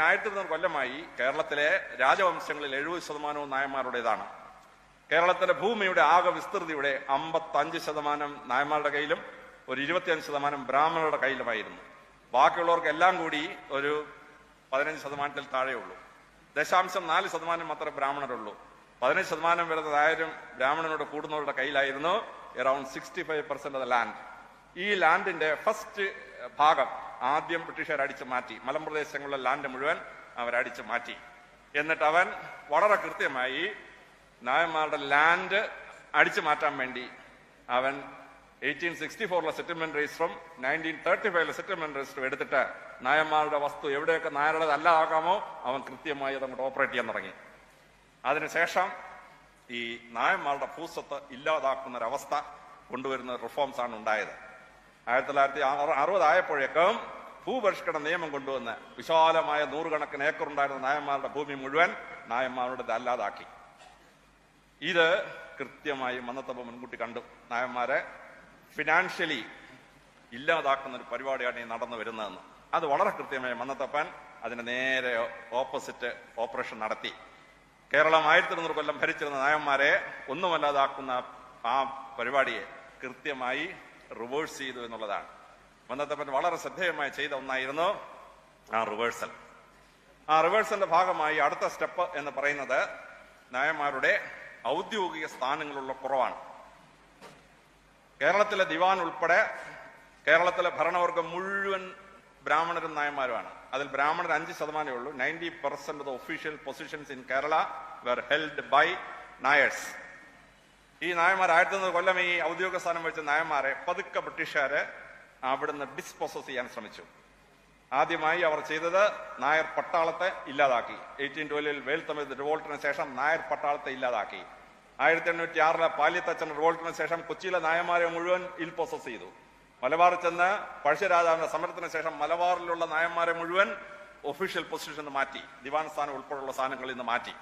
കഴിഞ്ഞ ആയിരത്തി ഇരുന്നൂറ് കൊല്ലമായി കേരളത്തിലെ രാജവംശങ്ങളിൽ എഴുപത് ശതമാനവും നായന്മാരുടേതാണ്. കേരളത്തിലെ ഭൂമിയുടെ ആകെ വിസ്തൃതിയുടെ അമ്പത്തഞ്ച് ശതമാനം നായന്മാരുടെ കയ്യിലും ഒരു ഇരുപത്തിയഞ്ച് ശതമാനം ബ്രാഹ്മണരുടെ കയ്യിലുമായിരുന്നു. ബാക്കിയുള്ളവർക്ക് എല്ലാം കൂടി ഒരു പതിനഞ്ച് ശതമാനത്തിൽ താഴെയുള്ളൂ. ദശാംശം നാല് ശതമാനം മാത്രമേ ബ്രാഹ്മണരുള്ളൂ. പതിനഞ്ച് ശതമാനം വരുന്ന ആയിരം ബ്രാഹ്മണനോട് കൂടുന്നവരുടെ കയ്യിലായിരുന്നു around sixty five percent land ഈ ലാൻഡിന്റെ ഫസ്റ്റ് ഭാഗം ആദ്യം ബ്രിട്ടീഷുകാർ അടിച്ചു മാറ്റി മലമ്പ്രദേശങ്ങളിലെ ലാൻഡ് മുഴുവൻ അവരടിച്ചു മാറ്റി. എന്നിട്ട് അവൻ വളരെ കൃത്യമായി നായന്മാരുടെ ലാൻഡ് അടിച്ചു മാറ്റാൻ വേണ്ടി അവൻ എയ്റ്റീൻ സിക്സ്റ്റി ഫോറിലെ സെറ്റിൽമെന്റ് രജിസ്റ്ററും നയന്റീൻ തേർട്ടി ഫൈവിലെ സെറ്റിൽമെന്റ് രജിസ്റ്ററും എടുത്തിട്ട് നായന്മാരുടെ വസ്തു എവിടെയൊക്കെ നായരുടെ അല്ലാതാക്കാമോ അവൻ കൃത്യമായി അത് അങ്ങോട്ട് ഓപ്പറേറ്റ് ചെയ്യാൻ തുടങ്ങി. അതിനുശേഷം ഈ നായന്മാരുടെ ഭൂസ്വത്ത് ഇല്ലാതാക്കുന്ന ഒരവസ്ഥ കൊണ്ടുവരുന്ന റിഫോംസ് ആണ് ഉണ്ടായത്. ആയിരത്തി തൊള്ളായിരത്തി അറുപതായപ്പോഴേക്കും ഭൂപരിഷ്കരണ നിയമം കൊണ്ടുവന്ന് വിശാലമായ നൂറുകണക്കിന് ഏക്കർ ഉണ്ടായിരുന്ന നായന്മാരുടെ ഭൂമി മുഴുവൻ നായന്മാരുടെ അല്ലാതാക്കി. ഇത് കൃത്യമായി മന്നത്തപ്പ മുൻകൂട്ടി കണ്ടു. നായന്മാരെ ഫിനാൻഷ്യലി ഇല്ലാതാക്കുന്ന ഒരു പരിപാടിയാണ് ഈ നടന്നു വരുന്നതെന്ന്. അത് വളരെ കൃത്യമായി മന്നത്തപ്പൻ അതിന് നേരെ ഓപ്പോസിറ്റ് ഓപ്പറേഷൻ നടത്തി. കേരളം ആയിരത്തി ഇരുന്നൂറ് കൊല്ലം ഭരിച്ചിരുന്ന നായന്മാരെ ഒന്നുമല്ലാതാക്കുന്ന ആ പരിപാടിയെ കൃത്യമായി റിവേഴ്സ് ചെയ്തു എന്നുള്ളതാണ്. മന്നത്തപ്പൻ വളരെ ശ്രദ്ധേയമായി ചെയ്ത ഒന്നായിരുന്നു ആ റിവേഴ്സൽ ആ റിവേഴ്സലിന്റെ ഭാഗമായി അടുത്ത സ്റ്റെപ്പ് എന്ന് പറയുന്നത് നായന്മാരുടെ ഔദ്യോഗിക സ്ഥാനങ്ങളുള്ള കുറവാണ്. കേരളത്തിലെ ദിവാൻ ഉൾപ്പെടെ കേരളത്തിലെ ഭരണവർഗം മുഴുവൻ ബ്രാഹ്മണരും നായന്മാരുമാണ്. അതിൽ ബ്രാഹ്മണർ അഞ്ച് ശതമാനമേ ഉള്ളൂ. Ninety percent of the official positions in Kerala were held by Nairs ഈ നായന്മാർ ആയിരത്തി തൊണ്ണൂറ് കൊല്ലം ഈ ഔദ്യോഗിക സ്ഥാനം വെച്ച നായന്മാരെ പതുക്കെ ബ്രിട്ടീഷുകാരെ അവിടുന്ന് ഡിസ്പോസസ് ചെയ്യാൻ ശ്രമിച്ചു. ആദ്യമായി അവർ ചെയ്തത് നായർ പട്ടാളത്തെ ഇല്ലാതാക്കി. എയ്റ്റീൻ ട്വൽവിൽ വേൽ റിവോൾട്ടിന് ശേഷം നായർ പട്ടാളത്തെ ഇല്ലാതാക്കി. ആയിരത്തി എണ്ണൂറ്റി ആറിലെ പാലിത്തച്ചൻ റിവോൾട്ടിന് ശേഷം കൊച്ചിയിലെ നായന്മാരെ മുഴുവൻ ഇൽ പൊസസ് ചെയ്തു. മലബാറിൽ ചെന്ന് പഴശ്ശരാജാവിന്റെ സമരത്തിന് ശേഷം മലബാറിലുള്ള നായന്മാരെ മുഴുവൻ ഒഫീഷ്യൽ പൊസിഷനിൽ നിന്ന് മാറ്റി. ദിവാൻ സ്ഥാനം ഉൾപ്പെടെയുള്ള സ്ഥാനങ്ങളിൽ നിന്ന് മാറ്റി.